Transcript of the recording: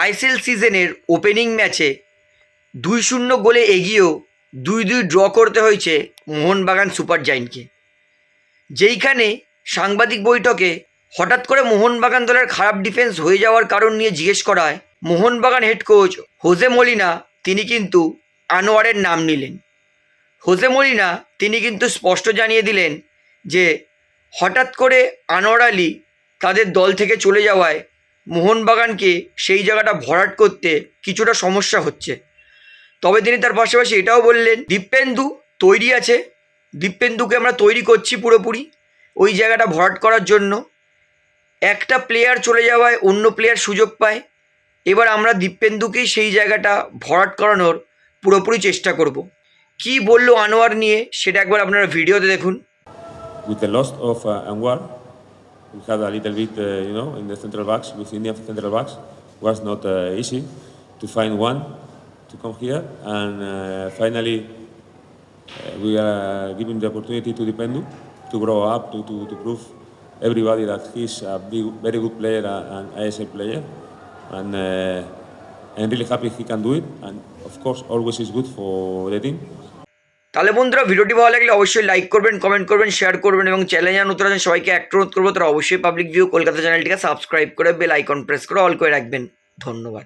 ISL সিজনের opening ম্যাচে দুই শূন্য গোলে এগিয়েও দুই দুই ড্র করতে হয়েছে মোহনবাগান সুপার জায়েন্টকে। যেইখানে সাংবাদিক বৈঠকে হঠাৎ করে মোহনবাগান দলের খারাপ ডিফেন্স হয়ে যাওয়ার কারণ নিয়ে জিজ্ঞেস করায় Mohun Bagan head coach Jose Molina, তিনি কিন্তু আনোয়ারের নাম নিলেন। হোজে মলিনা, তিনি কিন্তু স্পষ্ট জানিয়ে দিলেন যে হঠাৎ করে আনোয়ার আলী তাদের দল থেকে চলে যাওয়ায় মোহনবাগানকে সেই জায়গাটা ভরাট করতে কিছুটা সমস্যা হচ্ছে। তবে তিনি তার পাশাপাশি এটাও বললেন দীপেন্দু তৈরি আছে। দীপেন্দুকে আমরা তৈরি করছি পুরোপুরি ওই জায়গাটা ভরাট করার জন্য। একটা প্লেয়ার চলে যাওয়ায় অন্য প্লেয়ার সুযোগ পায়। এবার আমরা দীপেন্দুকেই সেই জায়গাটা ভরাট করানোর পুরোপুরি চেষ্টা করব। কি বলল আনোয়ার নিয়ে সেটা একবার আপনারা ভিডিওতে দেখুন। With the loss of uh, Anwar, we had a little bit, uh, you know, in the central backs, with Indian central backs, was not uh, easy to find one to come here. And uh, finally, uh, we are giving the opportunity to Dipendu to grow up, to, to, to prove everybody that he's a big, very good player and ISL player. And uh, I'm really happy he can do it. And of course, always is good for the team. তাহলে বন্ধুরা ভিডিওটি ভালো লাগলে অবশ্যই like করবেন comment করবেন share করবেন এবং চ্যানেল জানা নতুন আছেন সবাইকে একটু অনুরোধ করব, তারা অবশ্যই পাবলিক ভিউ কলকাতা চ্যানেলটিকে সাবস্ক্রাইব করে বেল আইকন প্রেস করে অল করে রাখবেন। ধন্যবাদ।